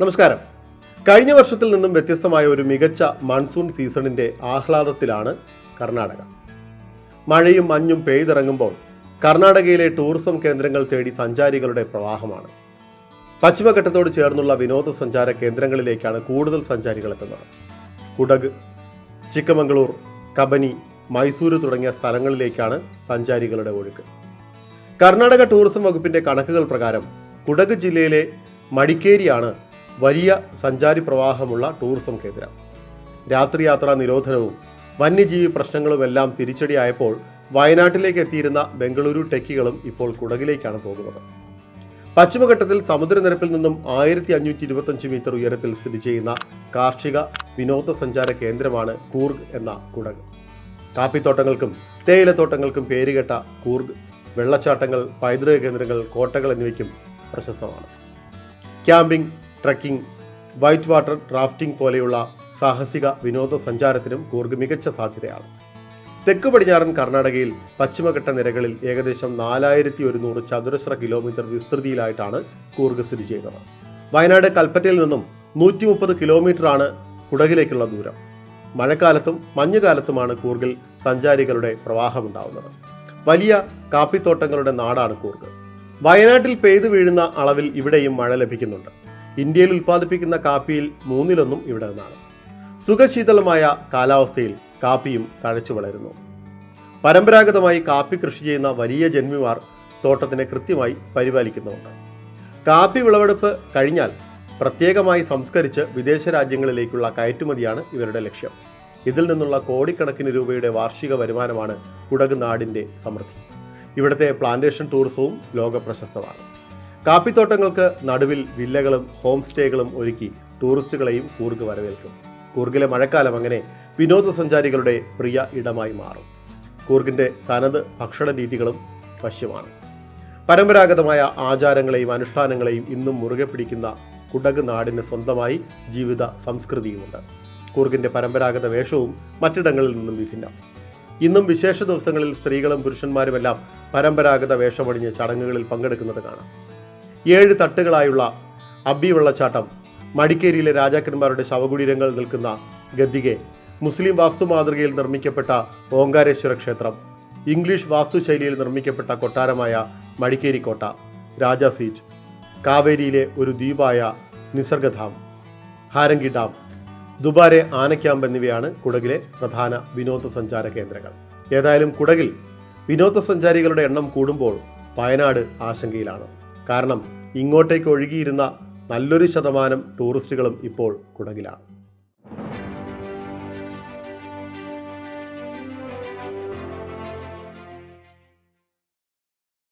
നമസ്കാരം. കഴിഞ്ഞ വർഷത്തിൽ നിന്നും വ്യത്യസ്തമായ ഒരു മികച്ച മൺസൂൺ സീസണിന്റെ ആഹ്ലാദത്തിലാണ് കർണാടക. മഴയും മഞ്ഞും പെയ്തിറങ്ങുമ്പോൾ കർണാടകയിലെ ടൂറിസം കേന്ദ്രങ്ങൾ തേടി സഞ്ചാരികളുടെ പ്രവാഹമാണ്. പശ്ചിമഘട്ടത്തോട് ചേർന്നുള്ള വിനോദസഞ്ചാര കേന്ദ്രങ്ങളിലേക്കാണ് കൂടുതൽ സഞ്ചാരികൾ എത്തുന്നത്. കുടക് ചിക്കമംഗളൂർ കബനി മൈസൂര് തുടങ്ങിയ സ്ഥലങ്ങളിലേക്കാണ് സഞ്ചാരികളുടെ ഒഴുക്ക്. കർണാടക ടൂറിസം വകുപ്പിന്റെ കണക്കുകൾ പ്രകാരം കുടക് ജില്ലയിലെ മടിക്കേരിയാണ് വലിയ സഞ്ചാരി പ്രവാഹമുള്ള ടൂറിസം കേന്ദ്രം. രാത്രി യാത്രാ നിരോധനവും വന്യജീവി പ്രശ്നങ്ങളുമെല്ലാം തിരിച്ചടിയായപ്പോൾ വയനാട്ടിലേക്ക് എത്തിയിരുന്ന ബംഗളൂരു ടെക്കികളും ഇപ്പോൾ കുടകിലേക്കാണ് പോകുന്നത്. പശ്ചിമഘട്ടത്തിൽ സമുദ്രനിരപ്പിൽ നിന്നും ആയിരത്തി അഞ്ഞൂറ്റി ഇരുപത്തഞ്ച് മീറ്റർ ഉയരത്തിൽ സ്ഥിതി ചെയ്യുന്ന കാർഷിക വിനോദസഞ്ചാര കേന്ദ്രമാണ് കൂർഗ് എന്ന കുടക്. കാപ്പിത്തോട്ടങ്ങൾക്കും തേയിലത്തോട്ടങ്ങൾക്കും പേരുകെട്ട കൂർഗ് വെള്ളച്ചാട്ടങ്ങൾ പൈതൃക കേന്ദ്രങ്ങൾ കോട്ടകൾ എന്നിവയ്ക്കും പ്രശസ്തമാണ്. Camping trekking white water rafting പോലെയുള്ള സാഹസിക വിനോദസഞ്ചാരത്തിനും കൂർഗ് മികച്ച സാധ്യതയാണ്. തെക്ക് പടിഞ്ഞാറൻ കർണാടകയിൽ പശ്ചിമഘട്ട നിരകളിൽ ഏകദേശം നാലായിരത്തി ഒരുന്നൂറ് ചതുരശ്ര കിലോമീറ്റർ വിസ്തൃതിയിലായിട്ടാണ് കൂർഗ് സ്ഥിതി ചെയ്യുന്നത്. വയനാട് കൽപ്പറ്റയിൽ നിന്നും നൂറ്റി മുപ്പത് കിലോമീറ്ററാണ് കുടകിലേക്കുള്ള ദൂരം. മഴക്കാലത്തും മഞ്ഞുകാലത്തുമാണ് കൂർഗിൽ സഞ്ചാരികളുടെ പ്രവാഹമുണ്ടാവുന്നത്. വലിയ കാപ്പിത്തോട്ടങ്ങളുടെ നാടാണ് കൂർഗ്. വയനാട്ടിൽ പെയ്തു വീഴുന്ന അളവിൽ ഇവിടെയും മഴ ലഭിക്കുന്നുണ്ട്. ഇന്ത്യയിൽ ഉൽപ്പാദിപ്പിക്കുന്ന കാപ്പിയിൽ മൂന്നിലൊന്നും ഇവിടെ നിന്നാണ്. സുഖശീതളമായ കാലാവസ്ഥയിൽ കാപ്പിയും തഴച്ചു വളരുന്നു. പരമ്പരാഗതമായി കാപ്പി കൃഷി ചെയ്യുന്ന വലിയ ജന്മിമാർ തോട്ടത്തിനെ കൃത്യമായി പരിപാലിക്കുന്നുമുണ്ട്. കാപ്പി വിളവെടുപ്പ് കഴിഞ്ഞാൽ പ്രത്യേകമായി സംസ്കരിച്ച് വിദേശ രാജ്യങ്ങളിലേക്കുള്ള കയറ്റുമതിയാണ് ഇവരുടെ ലക്ഷ്യം. ഇതിൽ നിന്നുള്ള കോടിക്കണക്കിന് രൂപയുടെ വാർഷിക വരുമാനമാണ് കുടക് നാടിന്റെ സമൃദ്ധി. ഇവിടുത്തെ പ്ലാന്റേഷൻ ടൂറിസവും ലോക പ്രശസ്തമാണ് കാപ്പിത്തോട്ടങ്ങൾക്ക് നടുവിൽ വില്ലകളും ഹോം സ്റ്റേകളും ഒരുക്കി ടൂറിസ്റ്റുകളെയും കൂർഗ് വരവേൽക്കും. കൂർഗിലെ മഴക്കാലം അങ്ങനെ വിനോദസഞ്ചാരികളുടെ പ്രിയ ഇടമായി മാറും. കൂർഗിന്റെ തനത് ഭക്ഷണ രീതികളും വശ്യമാണ്. പരമ്പരാഗതമായ ആചാരങ്ങളെയും അനുഷ്ഠാനങ്ങളെയും ഇന്നും മുറുകെ പിടിക്കുന്ന കുടക് നാടിന് സ്വന്തമായി ജീവിത സംസ്കൃതിയുമുണ്ട്. കൂർഗിന്റെ പരമ്പരാഗത വേഷവും മറ്റിടങ്ങളിൽ നിന്നും വിഭിന്നം. ഇന്നും വിശേഷ ദിവസങ്ങളിൽ സ്ത്രീകളും പുരുഷന്മാരുമെല്ലാം പരമ്പരാഗത വേഷമണിഞ്ഞ് ചടങ്ങുകളിൽ പങ്കെടുക്കുന്നത് കാണാം. ഏഴ് തട്ടുകളായുള്ള അബി വെള്ളച്ചാട്ടം മടിക്കേരിയിലെ രാജാക്കന്മാരുടെ ശവകുടീരങ്ങൾ നിൽക്കുന്ന ഗദ്ദികെ മുസ്ലിം വാസ്തു മാതൃകയിൽ നിർമ്മിക്കപ്പെട്ട ഓങ്കാരേശ്വര ക്ഷേത്രം ഇംഗ്ലീഷ് വാസ്തുശൈലിയിൽ നിർമ്മിക്കപ്പെട്ട കൊട്ടാരമായ മടിക്കേരി കോട്ട രാജ സീറ്റ് കാവേരിയിലെ ഒരു ദ്വീപായ നിസർഗധാം ഹാരങ്കി ഡാം ദുബാരെ ആനക്യാമ്പ് എന്നിവയാണ് കുടകിലെ പ്രധാന വിനോദസഞ്ചാര കേന്ദ്രങ്ങൾ. ഏതായാലും കുടകിൽ വിനോദസഞ്ചാരികളുടെ എണ്ണം കൂടുമ്പോൾ വയനാട് ആശങ്കയിലാണ്. കാരണം ഇങ്ങോട്ടേക്ക് ഒഴുകിയിരുന്ന നല്ലൊരു ശതമാനം ടൂറിസ്റ്റുകളും ഇപ്പോൾ കുടകിലാണ്.